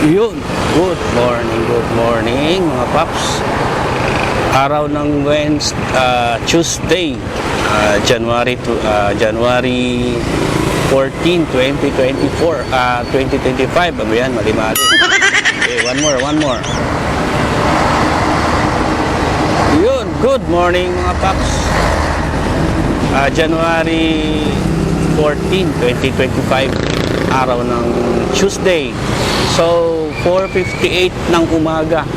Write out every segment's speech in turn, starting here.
Yun, good morning, good morning mga paps. Araw ng Wednesday, uh, Tuesday, uh, January to, uh, ah, January 14, 2024, uh, 2025. Ano yan? Mali-mali. Okay, one more, one more. Yun, good morning mga paps. Uh, January 14, 2025, araw ng Tuesday. So, 4.58 ng umaga.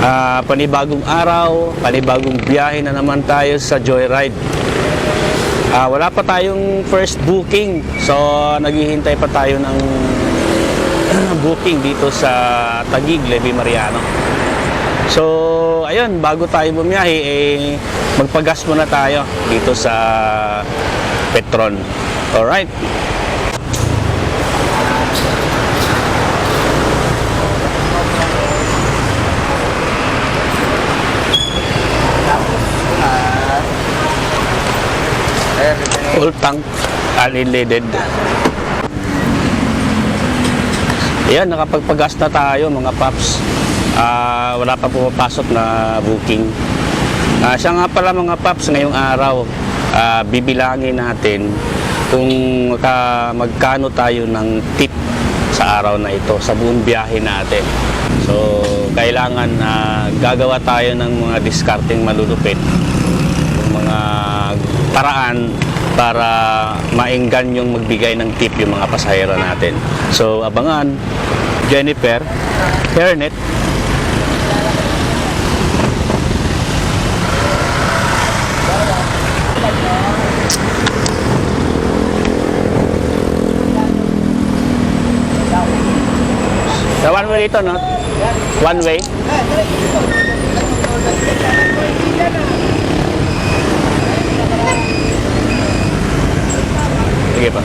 Ah, panibagong araw, panibagong biyahe na naman tayo sa Joyride. Ah, wala pa tayong first booking. So, naghihintay pa tayo ng booking dito sa Taguig, Levi Mariano. So, ayun, bago tayo bumiyahe, eh, magpagas muna tayo dito sa Petron. Alright. Full tank, unleaded. Ayan, nakapagpagas na tayo mga paps. Ah, wala pa pumapasok na booking. Ah, siya nga pala mga paps ngayong araw, ah, bibilangin natin kung maka, magkano tayo ng tip sa araw na ito, sa buong biyahe natin. So, kailangan na gagawa tayo ng mga discarding malulupit, mga paraan para mainggan yung magbigay ng tip yung mga pasahero natin. So, abangan, Jennifer, Hairnet, The one way dito, no? One way. Sige pa.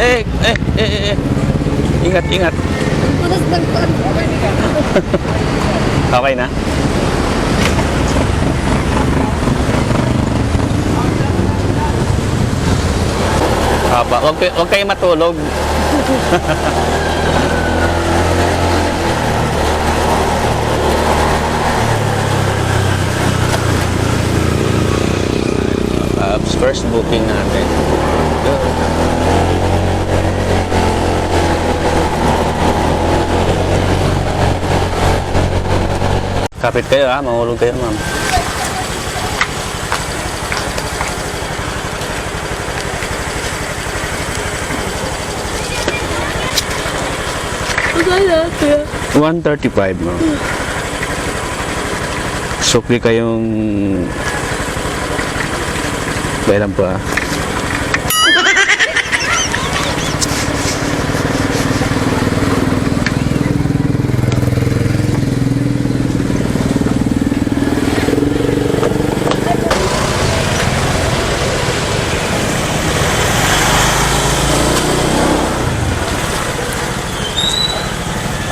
Eh, eh, eh, eh, eh. Ingat, ingat. Tunas ng kuwan. Okay na? Aba, wag, kay- wag kayo matulog. first booking natin. Kapit kayo ha, mahulog kayo ma'am. Kuya. 135 ma'am. Sukli kayong... Kailan pa?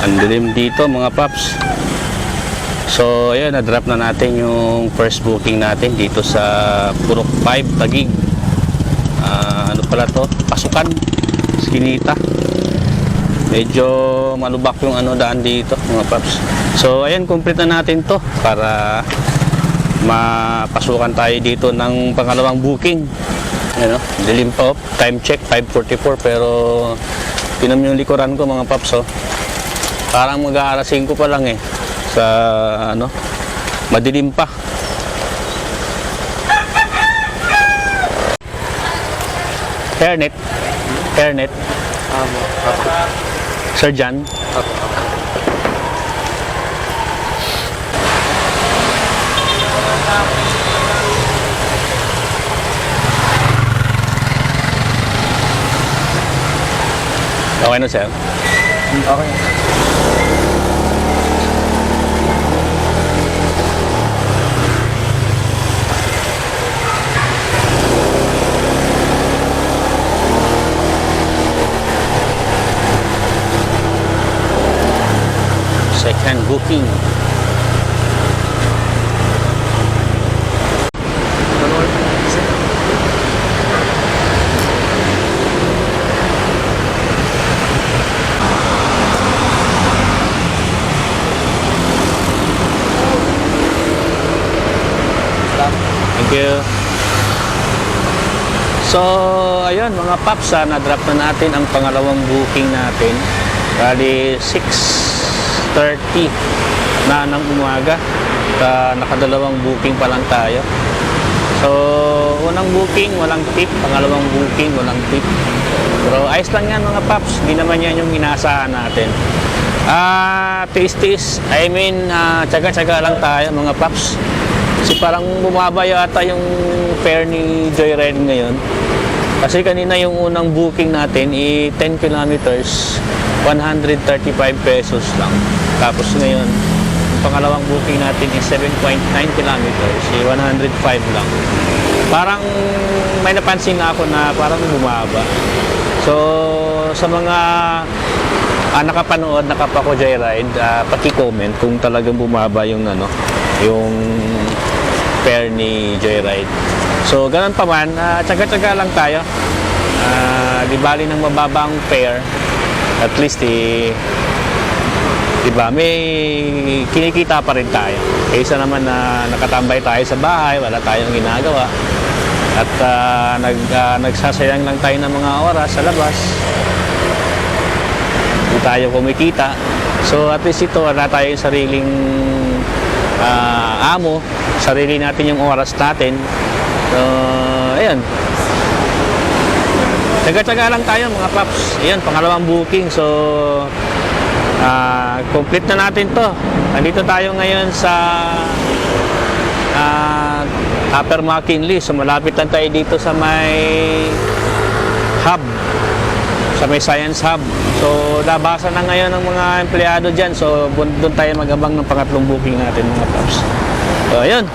Ang dilim dito mga paps. So, ayun, na-drop na natin yung first booking natin dito sa Purok 5, Tagig. Ah, ano pala to? Pasukan. Skinita. Medyo malubak yung ano daan dito, mga paps. So, ayun, complete na natin to para mapasukan tayo dito ng pangalawang booking. Ano, dilim pa, oh. time check 5.44 pero pinom yung likuran ko mga paps, oh. Parang mag-aalas 5 pa lang eh. Sa ano, madilim pa. Amo. Apo. Sir Jan. Apo. Okay na sir. Okay. cooking. Thank you. So, ayun mga paps, ha, na-drop na natin ang pangalawang booking natin. Bali, 6 6.30 na ng umaga. At, nakadalawang booking pa lang tayo. So, unang booking, walang tip. Pangalawang booking, walang tip. Pero ayos lang yan mga paps. Hindi naman yan yung inaasahan natin. Ah, tiis-tiis. I mean, ah, tsaga-tsaga lang tayo mga paps. Kasi parang bumaba yata yung fare ni Joyride ngayon. Kasi kanina yung unang booking natin, i 10 kilometers, 135 pesos lang. Tapos ngayon, yung pangalawang booking natin is 7.9 kilometers, eh, 105 lang. Parang may napansin na ako na parang bumaba. So, sa mga ah, nakapanood, nakapako Joyride, ah, paki-comment kung talagang bumaba yung ano, yung fare ni Joyride. So, ganun pa man, ah, tsaga-tsaga lang tayo. Ah, di bali ng mababang fare, at least eh, di ba, may kinikita pa rin tayo. Kaysa naman na nakatambay tayo sa bahay, wala tayong ginagawa. At ah, nag, ah, nagsasayang lang tayo ng mga oras sa labas. Hindi tayo kumikita. So at least ito, wala tayong sariling ah, amo. Sarili natin yung oras natin. So, ayan. Tsaga-tsaga lang tayo mga paps. Ayan, pangalawang booking. So, ah, complete na natin to. Nandito tayo ngayon sa ah, Upper McKinley. So, malapit lang tayo dito sa may hub. Sa may science hub. So, nabasa na ngayon ng mga empleyado dyan. So, doon tayo magabang ng pangatlong booking natin mga paps. So, ayun.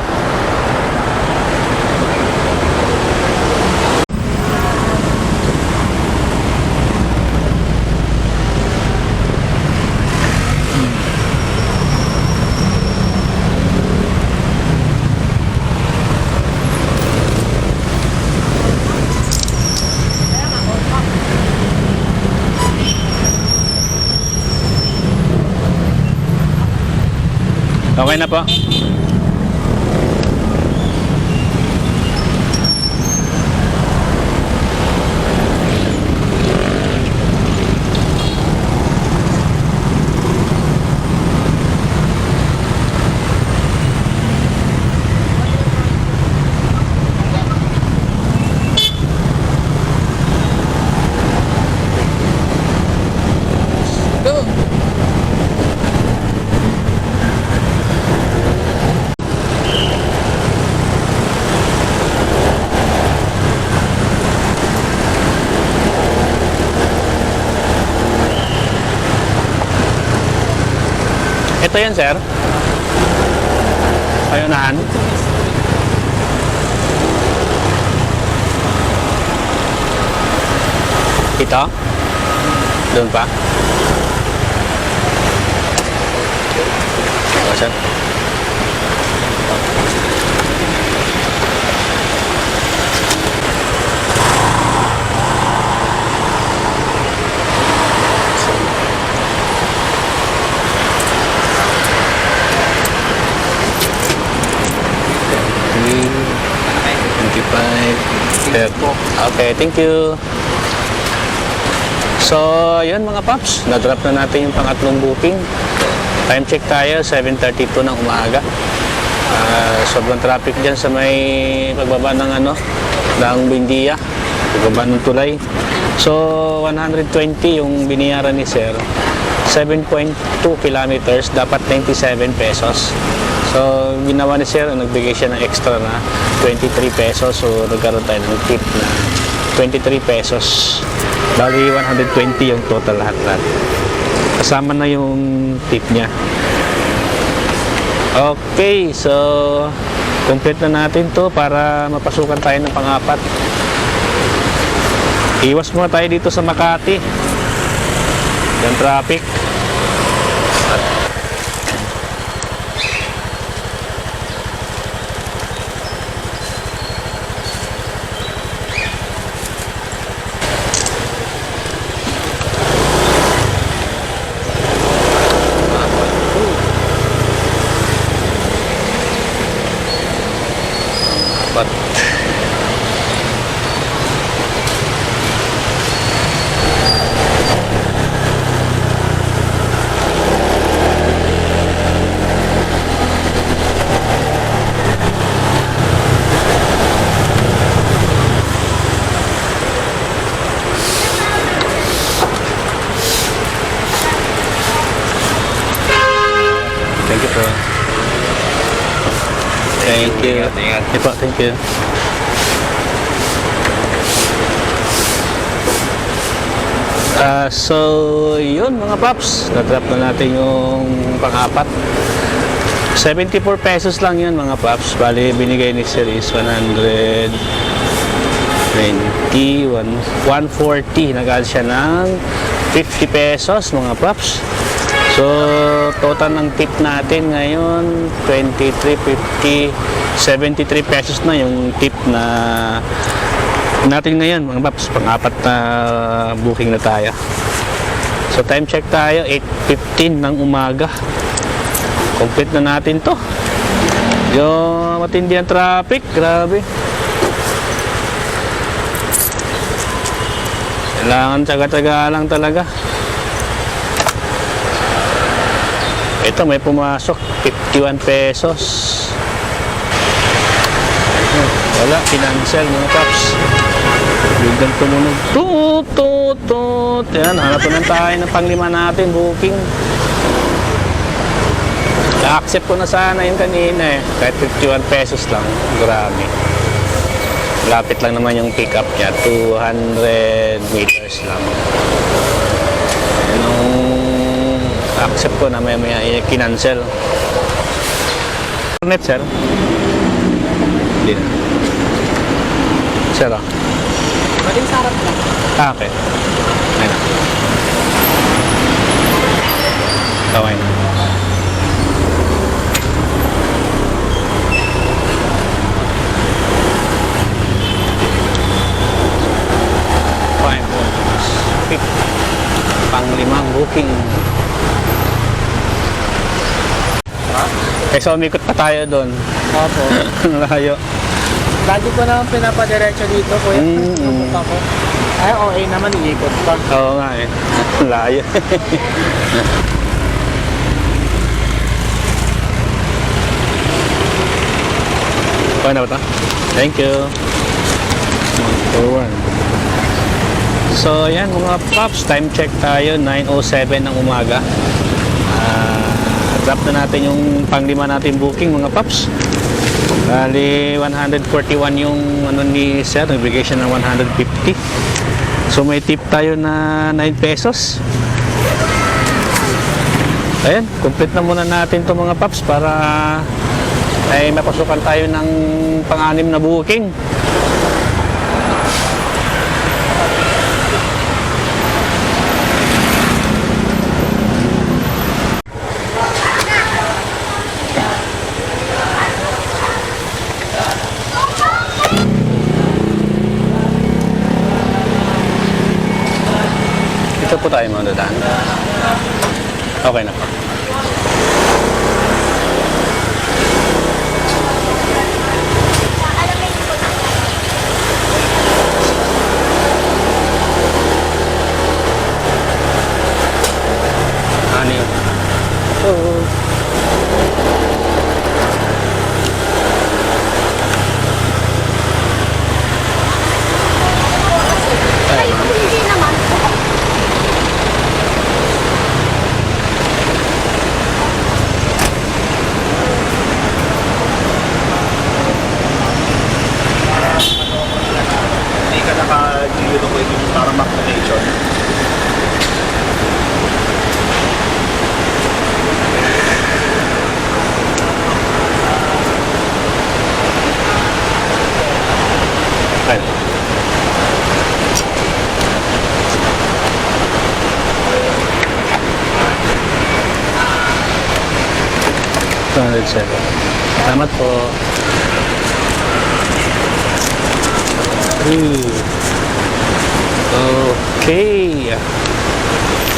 Okay na Ito yan, sir. Ayunahan. Ito? Doon pa? Okay, thank you. So, yun mga paps, na-drop na natin yung pangatlong booking. Time check tayo, 7.32 ng umaga. Ah, sobrang traffic dyan sa may pagbaba ng ano, ng Bindia, pagbaba ng tulay. So, 120 yung biniyaran ni Sir. 7.2 kilometers, dapat 97 pesos. So, ginawa ni Sir, nagbigay siya ng extra na 23 pesos. So, nagkaroon tayo ng tip na 23 pesos. Bali, 120 yung total lahat-lahat. Kasama na yung tip niya. Okay, so complete na natin to para mapasukan tayo ng pangapat. Iwas muna tayo dito sa Makati. Yung traffic. You po. Thank you. Ingat, ingat. Thank you. Ah, so, yun mga paps. Na-drop na natin yung pang-apat. 74 pesos lang yun mga paps. Bali, binigay ni Sir is 100 20, 140. Nag-add siya ng 50 pesos mga paps. So, total ng tip natin ngayon, 23, 50, 73 pesos na yung tip na natin ngayon mga paps. Pang-apat na booking na tayo. So, time check tayo, 8.15 ng umaga. Complete na natin to. Yung matindi ang traffic, grabe. Kailangan tsaga-tsaga lang talaga. Ito may pumasok, 51 pesos. Wala, financial mga paps. Biglang tumunog. Tut, tut, tut. Yan, hanap na tayo ng panglima natin, booking. Na-accept ko na sana yun kanina eh. Kahit 51 pesos lang. Grabe. Lapit lang naman yung pick up niya. 200 meters lang. Accept ko na may may kinancel. Net, sir? Hindi na. Sir, ah. Maling sarap lang. Ah, okay. Ayun na. Okay na. Five points. Pick. Booking. Eh, so umikot pa tayo doon. Opo. Ang Layo. Lagi ko naman pinapadiretso dito, kuya. Mm, Yung mukha ko. Ay, okay naman, iikot pa. Oo nga eh. Layo. Okay na ba ito? Thank you. One. So, ayan mga paps, time check tayo, 9.07 ng umaga. Drop na natin yung panglima natin booking mga paps. Bali, 141 yung ano ni Sir, nagbigay siya ng 150. So, may tip tayo na 9 pesos. Ayan, complete na muna natin to mga paps para ay mapasukan tayo ng pang-anim na booking. Ito po tayo mga dadaan. Okay na 207. Salamat po. Ooh. Okay.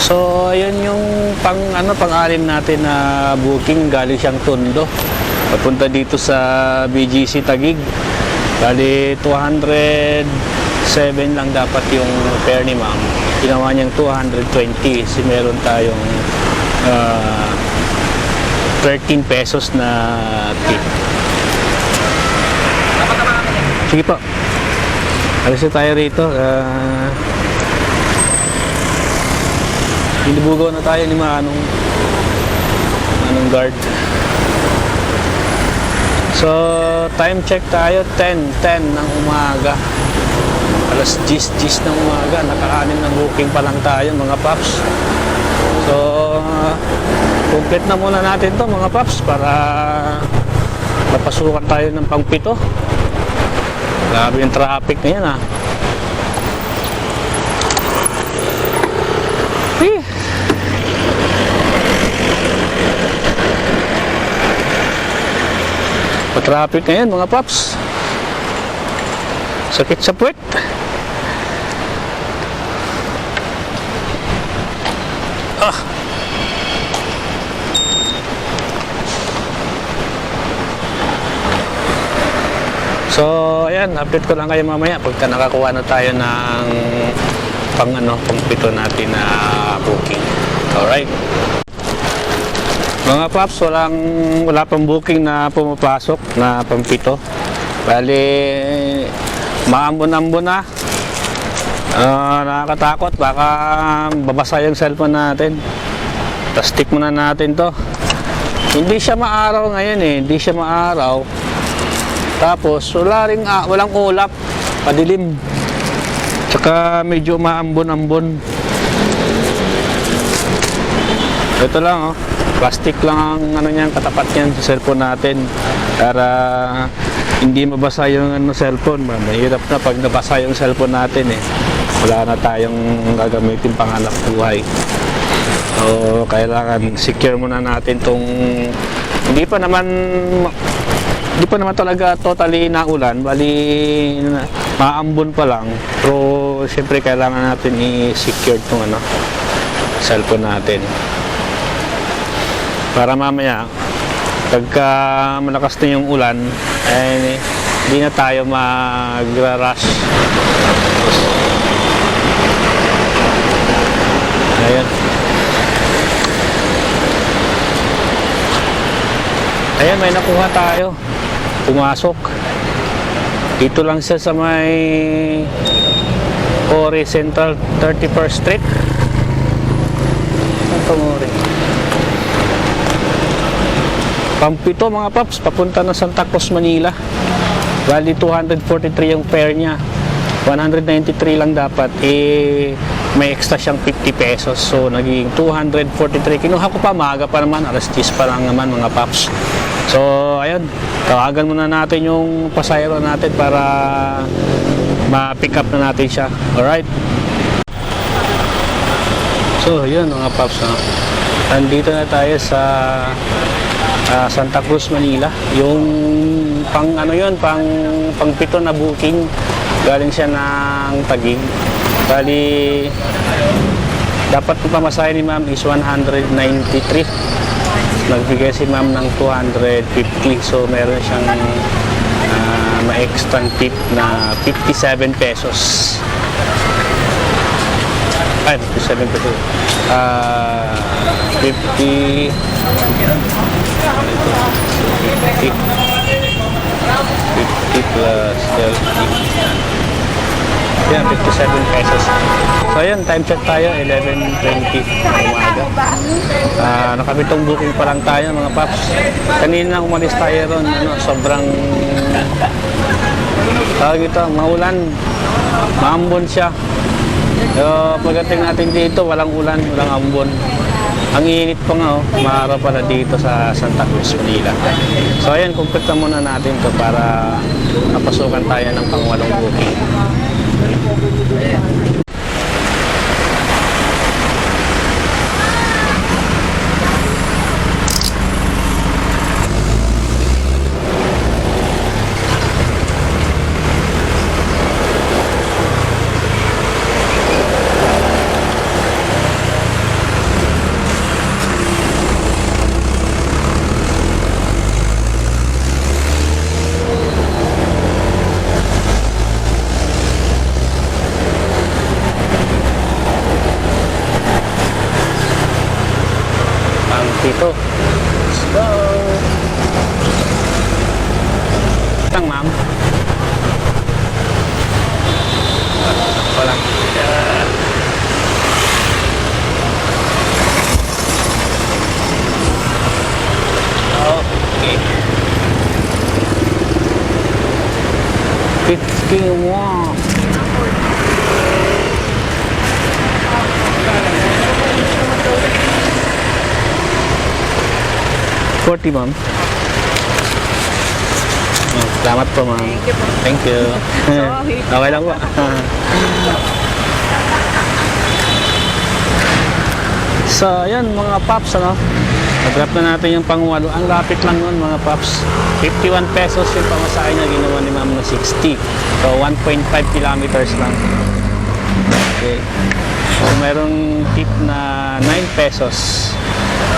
So, ayun yung pang ano pang-alim natin na booking galing siyang Tondo. Papunta dito sa BGC Tagig. Bali 207 lang dapat yung fare ni ma'am. Ginawa niyang 220 si meron tayong uh, 13 pesos na tip. Sige po. Alis na tayo rito. Ah, Binibugaw na tayo ni Manong Manong guard. So, time check tayo 10, 10 ng umaga. Alas 10, 10 ng umaga. Nakaanin na booking pa lang tayo mga paps. So, complete na muna natin to mga paps para mapasukan tayo ng pangpito. Grabe yung traffic na yan ah. Pa-traffic ngayon mga paps. Sakit sa puwet. So, ayan, update ko lang kayo mamaya pagka nakakuha na tayo ng pang ano, pang pito natin na booking. Alright. Mga paps, walang, wala pang booking na pumapasok na pampito. Bali, maambon-ambon na. Ah, nakakatakot, baka babasa yung cellphone natin. Tapos stick muna natin to. Hindi siya maaraw ngayon eh, hindi siya maaraw. Tapos, wala ring, ah, walang ulap, padilim. Tsaka medyo maambon-ambon. Ito lang oh. Plastic lang ang ano niyan, katapat niyan sa cellphone natin para hindi mabasa yung ano cellphone. Ma- Mahirap na pag nabasa yung cellphone natin eh. Wala na tayong gagamitin pangalap buhay. So, kailangan secure muna natin tong hindi pa naman hindi pa naman talaga totally naulan, bali maambon pa lang. Pero siyempre kailangan natin i-secure tong ano cellphone natin. Para mamaya pagka malakas na yung ulan, eh hindi na tayo magra-rush. Ayan. Ayan, may nakuha tayo. Pumasok. Dito lang siya sa may Ore Central 31st Street. Saan Ore? Pampito mga paps, papunta na Santa Cruz, Manila. Bali 243 yung fare niya. 193 lang dapat. Eh, may extra siyang 50 pesos. So, naging 243. Kinuha ko pa, maaga pa naman. Alas 10 pa lang naman mga paps. So, ayun. Tawagan muna natin yung pasayro natin para ma-pick up na natin siya. Alright? So, yun mga paps. No? Andito na tayo sa ah, Santa Cruz, Manila. Yung pang ano yun, pang pangpito na booking. Galing siya ng Tagig. Bali, dapat pamasahe ni ma'am is 193. Nagbigay si ma'am ng 250. So, meron siyang ah, ma-extra tip na 57 pesos. Ay, 57 pesos. 50 50 50 plus 30 yan 57 pesos so ayan time check tayo 11.20 umaga ah nakabitong booking pa lang tayo mga paps kanina umalis tayo ron ano, sobrang tawag ito maulan maambon siya So, pagdating natin dito, walang ulan, walang ambon. Ang init pa nga, oh, maaraw pala dito sa Santa Cruz, Manila. So, ayan, complete na muna natin to para napasukan tayo ng pangwalong booking. 哎 ma'am. Salamat po, ma'am. Thank you po. Thank you. Sorry. okay lang po. so, ayan mga paps, ano? Nag-grab na natin yung pangwalo. Ang lapit lang nun mga paps. 51 pesos yung pamasahe na ginawa ni ma'am na 60. So, 1.5 kilometers lang. Okay. So, merong tip na 9 pesos.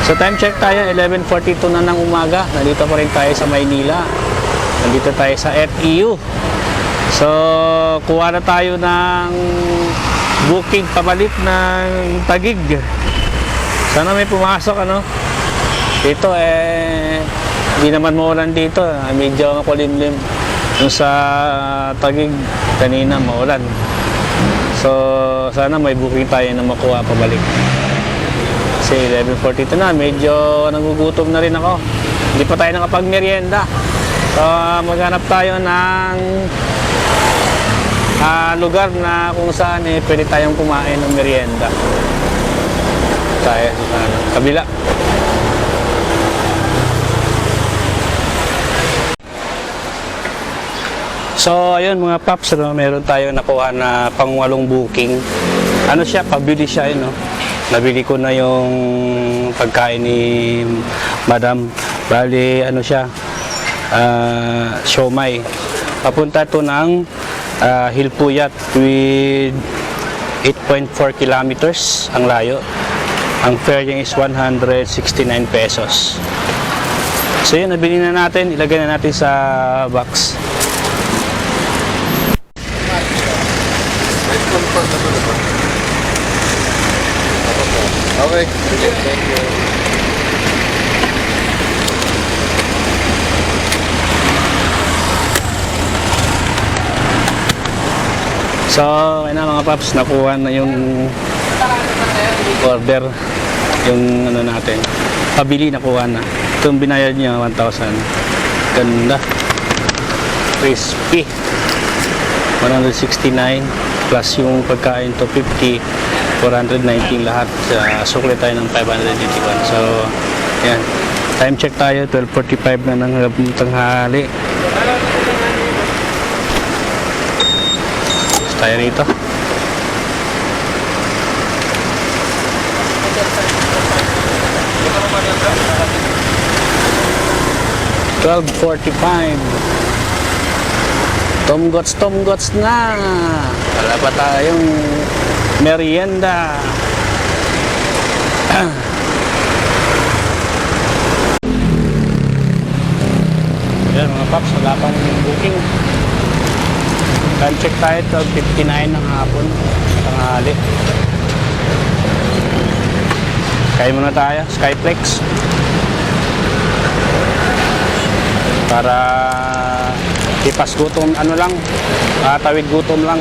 So, time check tayo. 11.42 na ng umaga. Nandito pa rin tayo sa Maynila. Nandito tayo sa FEU. So, kuha na tayo ng booking pabalik ng Tagig. Sana may pumasok, ano? Dito, eh, hindi naman maulan dito. Ah, Medyo makulimlim. Yung sa Tagig, kanina maulan. So, sana may booking tayo na makuha pabalik. Kasi 11.42 na, medyo nagugutom na rin ako. Hindi pa tayo nakapag-merienda. So, maghanap tayo ng ah, lugar na kung saan eh, pwede tayong kumain ng merienda. Tayo ano, kabila. So, ayun mga paps, ano, meron tayo nakuha na pangwalong booking. Ano siya, pabili siya, yun, no? Nabili ko na yung pagkain ni Madam. Bali, ano siya, ah, siomay. Papunta to ng ah, Hilpuyat with 8.4 kilometers ang layo. Ang fare niya is 169 pesos. So yun, nabili na natin. Ilagay na natin sa box. Okay. Thank you. So, ayun na mga paps, nakuha na yung order, yung ano natin. Pabili nakuha na. Ito yung binayad niya, 1,000. Ganda. Crispy. 169 plus yung pagkain to 50 419 lahat. Sa sukli tayo ng 581 so yan. Time check tayo 12.45 na ng tanghali. Tayo rito. Twelve forty-five. Tomgots, tomgots na. Wala pa tayong merienda. Yan mga paps, wala pang booking. Time check tayo, 12.59 ng hapon. Tanghali. Kain muna tayo, Skyflex. Para ipas gutom, ano lang, ah, tawid gutom lang.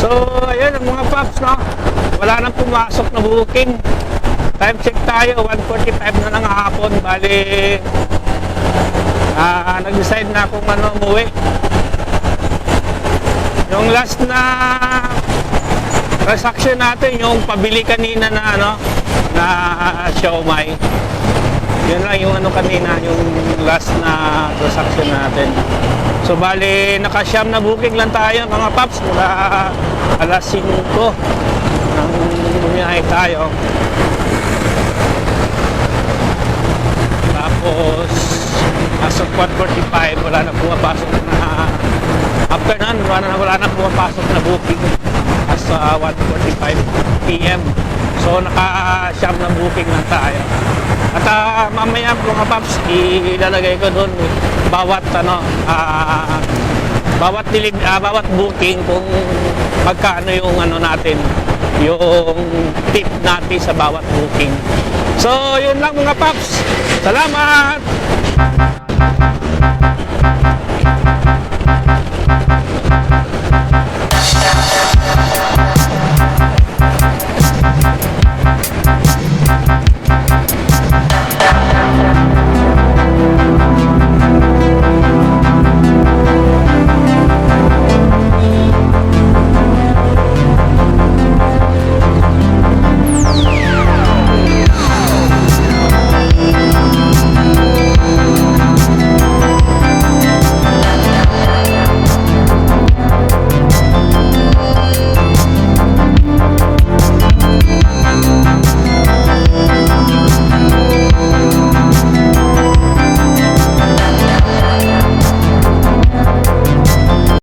So, ayun ang mga paps, no? Wala nang pumasok na booking. Time check tayo, 1.45 na ng hapon. Bali, ah nag-decide na kung ano umuwi. Yung last na transaction natin, yung pabili kanina na ano, na siomay yun lang yung ano kanina yung last na transaction natin so bali nakasyam na booking lang tayo mga paps mula alas 5 nang bumiyahe tayo tapos as of 1.45 wala na pumapasok na after nun wala na, wala na pumapasok na booking as uh, 1.45 p.m. So naka-siyam na booking na tayo. At ah, mamaya mga paps, ilalagay ko doon bawat ano, ah, bawat dilig, ah, bawat booking kung magkano yung ano natin, yung tip natin sa bawat booking. So, yun lang mga paps. Salamat!